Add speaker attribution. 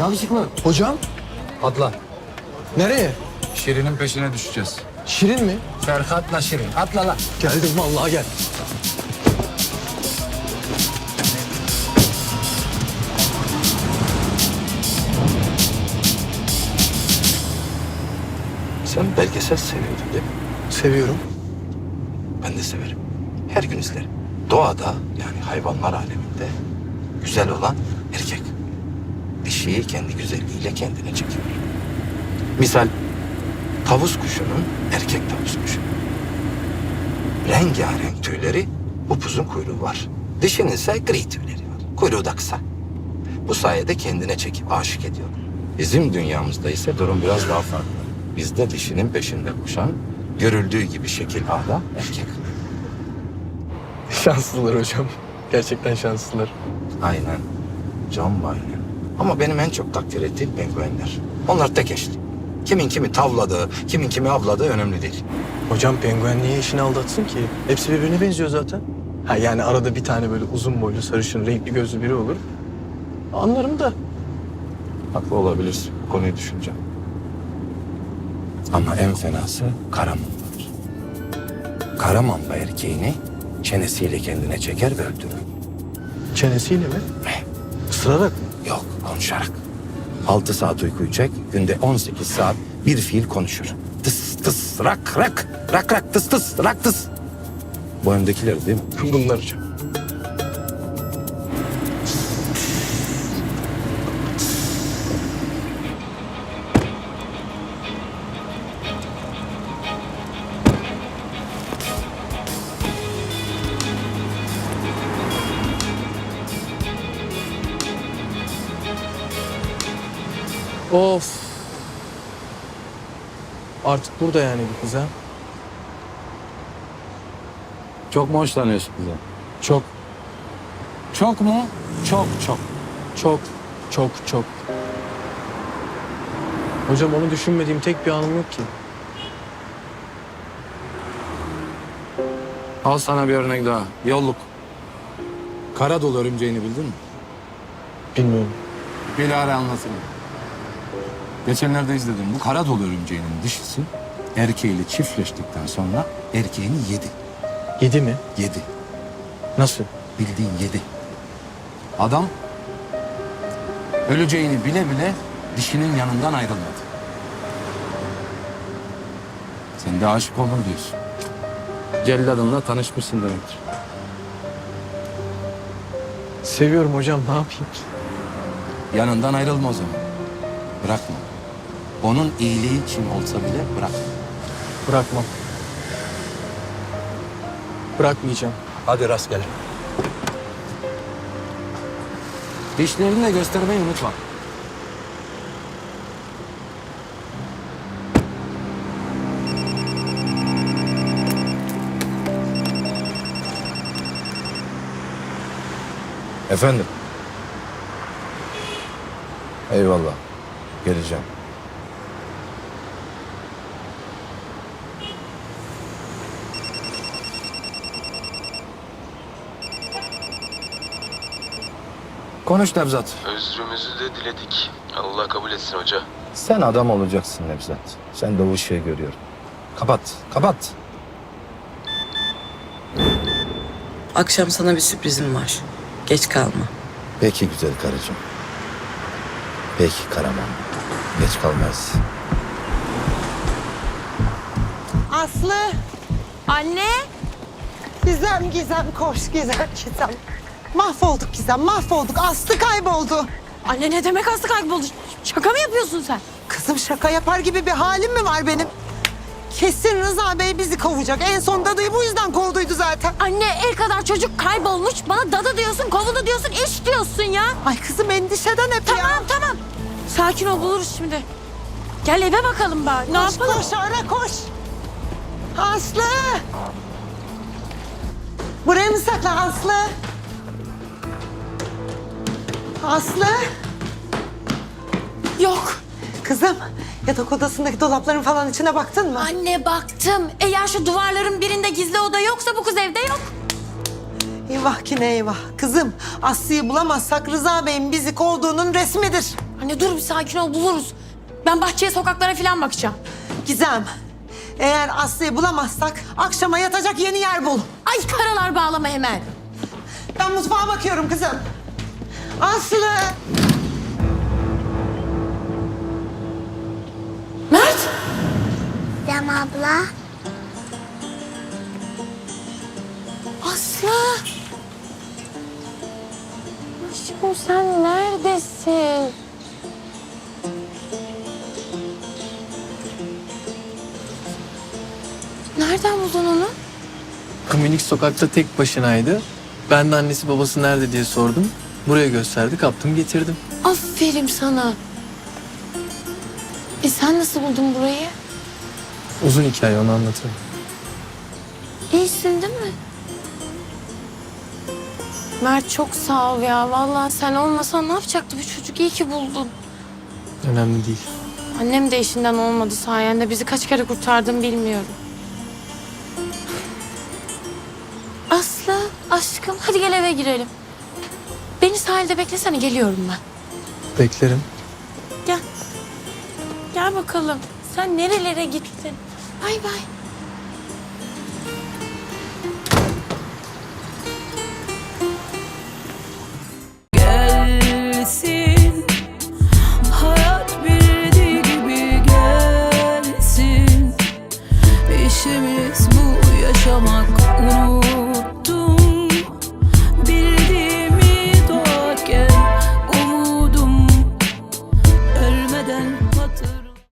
Speaker 1: Yanlışlıkla.
Speaker 2: Hocam
Speaker 1: Atla.
Speaker 2: nereye?
Speaker 1: Şirin'in peşine düşeceğiz.
Speaker 2: Şirin mi?
Speaker 1: Ferhat'la Şirin. Atla lan.
Speaker 2: Geldim vallahi gel.
Speaker 3: Sen belgesel seviyordun değil mi?
Speaker 2: Seviyorum.
Speaker 3: Ben de severim. Her gün izlerim. Doğada yani hayvanlar aleminde güzel olan erkek. Dişiyi kendi güzelliğiyle kendine çekiyor. Misal tavus kuşunun erkek tavus kuşu. Rengarenk tüyleri upuzun kuyruğu var. Dişinin ise gri tüyleri var. Kuyruğu da kısa. Bu sayede kendine çekip aşık ediyor. Bizim dünyamızda ise durum biraz daha farklı. Bizde dişinin peşinde koşan, görüldüğü gibi şekil ağda erkek.
Speaker 2: Şanslılar hocam. Gerçekten şanslılar.
Speaker 3: Aynen. Can aynen. Ama benim en çok takdir ettiğim penguenler. Onlar tek eşli. Kimin kimi tavladığı, kimin kimi avladığı önemli değil.
Speaker 2: Hocam penguen niye eşini aldatsın ki? Hepsi birbirine benziyor zaten. Ha yani arada bir tane böyle uzun boylu, sarışın, renkli gözlü biri olur. Anlarım da.
Speaker 3: Haklı olabilirsin. Bu konuyu düşüneceğim. Ama en fenası karamambadır. Karamamba erkeğini çenesiyle kendine çeker ve öldürür.
Speaker 2: Çenesiyle mi? Isırarak mı?
Speaker 3: Yok, konuşarak. Altı saat uyku çek, günde 18 saat bir fiil konuşur. Tıs tıs, rak rak, rak rak, tıs tıs, rak tıs. Bu öndekiler değil mi?
Speaker 2: Bunlar hocam. Of. Artık burada yani bu kız ha.
Speaker 1: Çok mu hoşlanıyorsun kızım?
Speaker 2: Çok,
Speaker 1: Çok mu? Çok çok.
Speaker 2: çok, çok, çok. Hocam onu düşünmediğim tek bir anım yok ki.
Speaker 1: Al sana bir örnek daha. Yolluk. Kara dolu örümceğini bildin mi?
Speaker 2: Bilmiyorum.
Speaker 1: Bilahare anlatayım. Geçenlerde izledim. Bu kara dolu örümceğinin dişisi erkeğiyle çiftleştikten sonra erkeğini yedi.
Speaker 2: Yedi mi?
Speaker 1: Yedi.
Speaker 2: Nasıl?
Speaker 1: Bildiğin yedi. Adam öleceğini bile bile dişinin yanından ayrılmadı. Sen de aşık oldun diyorsun. Celladınla tanışmışsın demektir.
Speaker 2: Seviyorum hocam ne yapayım?
Speaker 1: Yanından ayrılma o zaman. Bırakma. Onun iyiliği için olsa bile bırakma.
Speaker 2: Bırakmam. Bırakmayacağım.
Speaker 3: Hadi rastgele.
Speaker 1: Dişlerini de göstermeyi unutma.
Speaker 3: Efendim? Eyvallah. Geleceğim. Konuş Nevzat.
Speaker 4: Özrümüzü de diledik. Allah kabul etsin hoca.
Speaker 3: Sen adam olacaksın Nevzat. Sen de o ışığı görüyorum. Kapat, kapat.
Speaker 5: Akşam sana bir sürprizim var. Geç kalma.
Speaker 3: Peki güzel karıcığım. Peki Karaman. Geç kalmaz.
Speaker 6: Aslı,
Speaker 7: Anne!
Speaker 6: Gizem, Gizem koş, Gizem, Gizem. Mahvolduk Gizem, mahvolduk. Aslı kayboldu.
Speaker 7: Anne ne demek hasta kayboldu? Şaka mı yapıyorsun sen?
Speaker 6: Kızım şaka yapar gibi bir halim mi var benim? Kesin Rıza Bey bizi kovacak. En son dadıyı bu yüzden kovduydu zaten.
Speaker 7: Anne el kadar çocuk kaybolmuş. Bana dadı diyorsun, kovuldu diyorsun, iş diyorsun ya.
Speaker 6: Ay kızım endişeden hep ya.
Speaker 7: Tamam tamam. Sakin ol buluruz şimdi. Gel eve bakalım bari. Ne
Speaker 6: Koş,
Speaker 7: yapalım?
Speaker 6: koş, ara koş. Aslı! Buraya mı sakla Aslı? Aslı!
Speaker 7: Yok.
Speaker 6: Kızım, yatak odasındaki dolapların falan içine baktın mı?
Speaker 7: Anne baktım. Eğer şu duvarların birinde gizli oda yoksa bu kız evde yok.
Speaker 6: Eyvah ki ne eyvah. Kızım, Aslı'yı bulamazsak Rıza Bey'in bizi kovduğunun resmidir.
Speaker 7: Anne dur bir sakin ol buluruz. Ben bahçeye sokaklara falan bakacağım.
Speaker 6: Gizem, eğer Aslı'yı bulamazsak akşama yatacak yeni yer bul.
Speaker 7: Ay karalar bağlama hemen.
Speaker 6: Ben mutfağa bakıyorum kızım. Aslı!
Speaker 7: Mert!
Speaker 8: Dem abla.
Speaker 7: Aslı! Aşkım sen neredesin? Nereden buldun onu?
Speaker 2: Minik sokakta tek başınaydı. Ben de annesi babası nerede diye sordum. Buraya gösterdi kaptım getirdim.
Speaker 7: Aferin sana. E sen nasıl buldun burayı?
Speaker 2: Uzun hikaye onu anlatırım.
Speaker 7: İyisin değil mi? Mert çok sağ ol ya. Vallahi sen olmasan ne yapacaktı bu çocuk? İyi ki buldun.
Speaker 2: Önemli değil.
Speaker 7: Annem de işinden olmadı sayende. Bizi kaç kere kurtardın bilmiyorum. Aslı, aşkım hadi gel eve girelim. Beni sahilde beklesene geliyorum ben.
Speaker 2: Beklerim.
Speaker 7: Gel. Gel bakalım. Sen nerelere gittin? Bay bay.